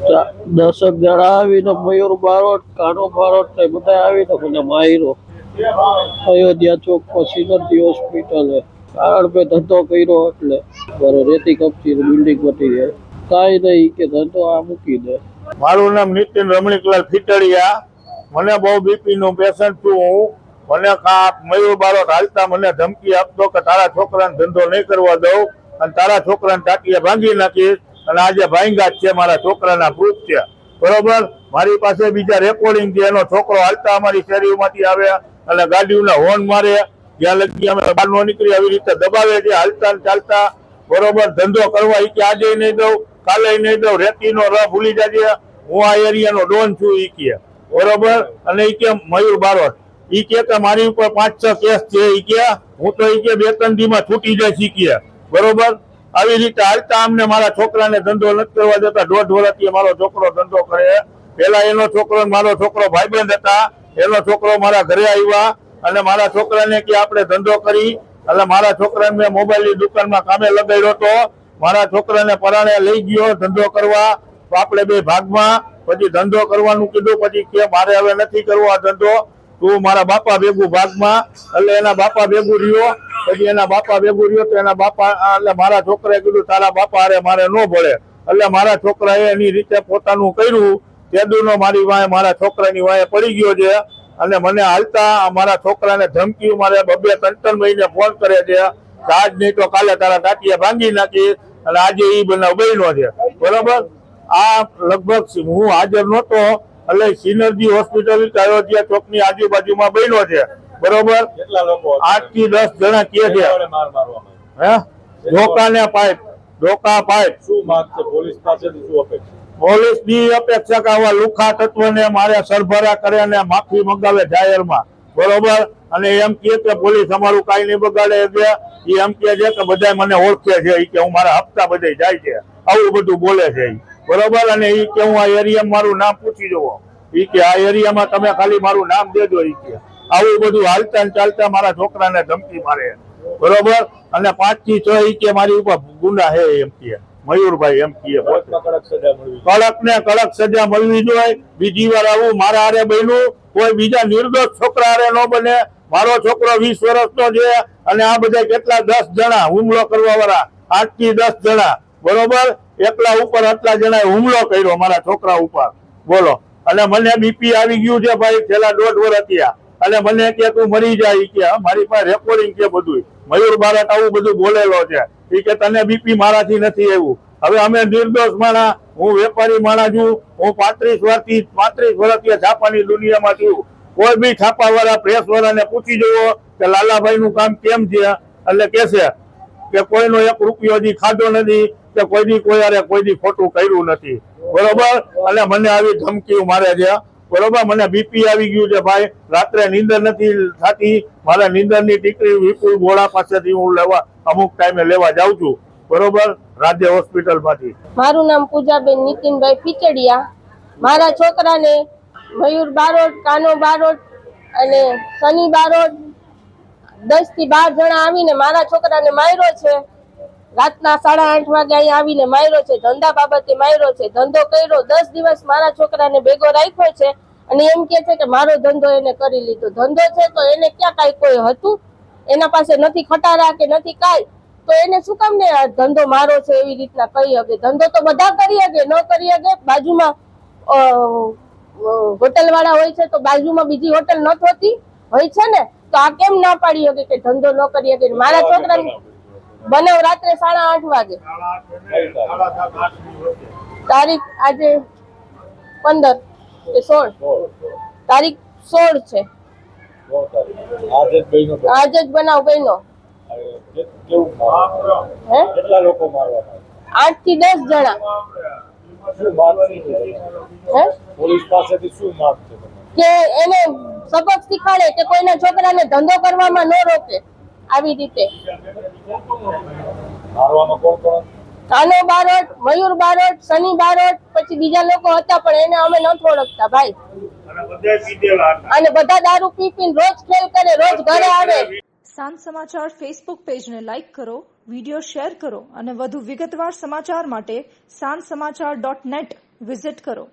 દસક જણા આવીને મયુર બારોટ, કાનો બારોટ ને બધા આવીને મને માયરો અયોધ્યા ચોક પછી નથી હોસ્પિટલે કારણ કે ધંધો કર્યો એટલે. મારો રેતી કપચી બિલ્ડિંગ બની જાય કાંઈ નહીં, કે ધંધો આ મૂકી દે. મારું નામ નીતિન રમણીકલાલ ફીટડિયા. મને બહુ બીપી નું પેશન્ટ છું હું. મને કા મયુર બારોટ હાલતા મને ધમકી આપતો કે તારા છોકરાને ધંધો નહીં કરવા દઉં અને તારા છોકરાને ટાંકીએ ભાંગી નાખીશ. અને આજે ભાઈંગા છે મારા છોકરાના પ્રૂફ છે. બરોબર? મારી પાસે બીજા રેકોર્ડિંગ છે, એનો છોકરો હાલતા અમારી શેરીમાંથી આવે અને ગાડીઓના હોર્ન મારે. જ્યાં લગી અમે બહાર નો નીકળી, આવી રીતે દબાવે છે, હાલતા ચાલતા. બરોબર? ધંધો કરવા ઈ કે આજે નહીં દઉં, કાલે નહીં દઉં રેતીનો રહ ભૂલી જાજે. હું આ એરિયાનો ડોન છું ઈ કે. બરોબર? અને ઈ કે મયુર બારોટ. ઈ કે મારી ઉપર પાંચ છ કેસ છે, ઈ કે. હું તો ઈ કે બે ત્રણ દીમાં છૂટી જાય શીખીએ બરોબર? આવી રીતે હાલતા અમને મારા છોકરાને ધંધો નથી કરવા દેતા. દોઢ વર્ષથી મારો છોકરો ધંધો કરે. પેલા એનો છોકરો મારો છોકરો ભાઈબંધ હતા. એનો છોકરો મારા ઘરે આવ્યા અને મારા છોકરાને કે આપણે ધંધો કરી. એટલે મારા છોકરાને મેં મોબાઈલની દુકાનમાં કામે લગાડ્યો હતો. મારા છોકરાને પરાણે લઈ ગયો ધંધો કરવા. તો આપણે બે ભાગમાં. પછી ધંધો કરવાનું કીધું. પછી કે મારે હવે નથી કરવો આ ધંધો. તું મારા બાપા ભેગું ભાગમાં. એટલે એના બાપા ભેગું રહ્યો. પછી એના બાપા ભેગું રહ્યો તો એના બાપા એટલે મારા છોકરાએ કીધું, તારા બાપા અરે મારે ન ભળે એટલે મારા છોકરાએ એની રીતે પોતાનું કર્યું. તેદુનો મારી વાંહે, મારા છોકરાની વાંહે પડી ગયો છે. અને મને હાલતા મારા છોકરાને ધમકી મારે બબે ત્રણ ત્રણ મહિને ફોન કરે છે. આજ નહીં તો કાલે તારા ટાટિયા ભાંગી નાખી અને આજે એ બનાવ બન્યો છે. બરોબર? આ લગભગ હું હાજર નહોતો. એટલે સિનર્જી હોસ્પિટલ અયોધ્યા ચોકની આજુબાજુમાં બન્યો છે. બરોબર? આઠથી દસ જણા કે છે. હે? ધોકા ને પાઇપ ડોકા પાઇપ. શું માંગ છે? પોલીસ પાસેથી શું અપેક્ષા? પોલીસની અપેક્ષા કે આવા લુખા તત્વને મારે સરભરા કરે ને માફી મંગાવે જાહેરમાં. બરોબર? અને એમ કે કે પોલીસ અમારું કઈ નહીં બગાડે એટલે એ એમ કે છે કે બધા મને ઓળખે છે. એ કે હું મારા હપ્તા બધે જાય છે. આવું બધું બોલે છે. બરોબર? અને એ કે હું આ એરિયામાં મારું નામ પૂછી જવો. ઈ કે આ એરિયામાં તમે ખાલી મારું નામ દેજો એ કે. આવું બધું હાલતા ચાલતા મારા છોકરાને ધમકી મારે. બરોબર? અને પાંચથી છ કે મારી ઉપર ગુંડા હે એમ કે. મયુરભાઈ એમ કે કડક સજા મળવી કડક ને કડક સજા મળવી જોઈએ. બીજી વાર આવું મારા હારે બન્યું. કોઈ બીજા નિર્દોષ છોકરા હારે ન બને. મારો છોકરો વીસ વર્ષનો છે અને આ બધા કેટલા દસ જણા હુમલો કરવા વાળા. આઠથી દસ જણા. બરોબર? એકલા ઉપર આટલા જણા હુમલો કર્યો મારા છોકરા ઉપર. બોલો. અને મને બીપી આવી ગયું છે ભાઈ. છેલ્લા દોઢ વર્ષ થયા. અને મને કે તું મરી જાય કે મારી પાસે રેકોર્ડિંગ છે બધું મયુર બારટ આવું બધું બોલેલો છે. એ કે તને બીપી મારાથી નથી આવ્યું. હવે અમે નિર્દોષ માણા, હું વેપારી માણા છું. હું પાંત્રીસ વર્ષથી પાંત્રીસ વર્ષથી છાપાની દુનિયામાં છું. કોઈ બી છાપા વાળા પ્રેસ વાળાને પૂછી જુઓ કે લાલાભાઈ નું કામ કેમ છે? એટલે કેસે કે કોઈનો એક રૂપિયો હજી ખાધો નથી, કે કોઈ બી કોઈ કોઈ દી ખોટું કર્યું નથી. બરોબર? અને મને આવી ધમકીઓ મારે છે. બરોબર મને બીપી આવી ગયું છે, ભાઈ. રાત્રે નીંદર નથી થતી. મારે નીંદરની ટીકરી વિપુલ ગોળા પાસેથી હું લેવા અમુક ટાઈમે લેવા જાઉં છું. બરોબર? રાજ્ય હોસ્પિટલમાંથી મારું નામ પૂજાબેન નીતિનભાઈ પીચડિયા. મારા છોકરાને મયુર બારોટ, કાનો બારોટ અને સની બારોટ દસથી બાર જણા આવીને મારા છોકરાને માર્યો છે. રાતના સાડા આઠ વાગે અહીંયા આવીને માર્યો છે ધંધા બાબતે માર્યો છે ધંધો કર્યો. દસ દિવસ મારા છોકરાને ભેગો રાખ્યો છે અને એમ કે છે કે મારો ધંધો એને કરી લીધો. ધંધો છે તો એને ક્યાં કાંઈ કોઈ હતું? એના પાસે નથી ખટારા કે નથી કાંઈ? તો એને શું કામ ને ધંધો મારો છે એવી રીતના કહી શકે? ધંધો તો બધા કરી શકે ન કરી શકે? બાજુમાં હોટલ વાળા હોય છે તો બાજુમાં બીજી હોટલ ન થતી હોય છે ને? તો આ કેમ ના પાડી શકે કે ધંધો ન કરી શકે? મારા છોકરાને બનાવ રાત્રે સાડા આઠ વાગે. તારીખ આજે પંદર કે સોળ. તારીખ સોળ છે. આજે જ બનાવ બન્યો. કે- કેવું મારવામાં આવ્યું? હે? કેટલા લોકો મારવામાં આઠથી દસ જણા? હે? કે એને સબક શીખવાડે કે કોઈના છોકરાને ધંધો કરવામાં ન રોકે. આવી રીતે? કાનો બારોટ મયુર બારોટ સની બારોટ પછી બીજા લોકો હતા પણ એને અમે નથી ઓળખતા ભાઈ. અને બધા અને બધા દારૂ પી પીને રોજ ખેલ કરે રોજ ઘરે આવે. સાંજ સમાચાર ફેસબુક પેજને લાઇક કરો વીડિયો શેર કરો અને વધુ વિગતવાર સમાચાર માટે સાંજ સમાચાર ડોટ નેટ વિઝિટ કરો.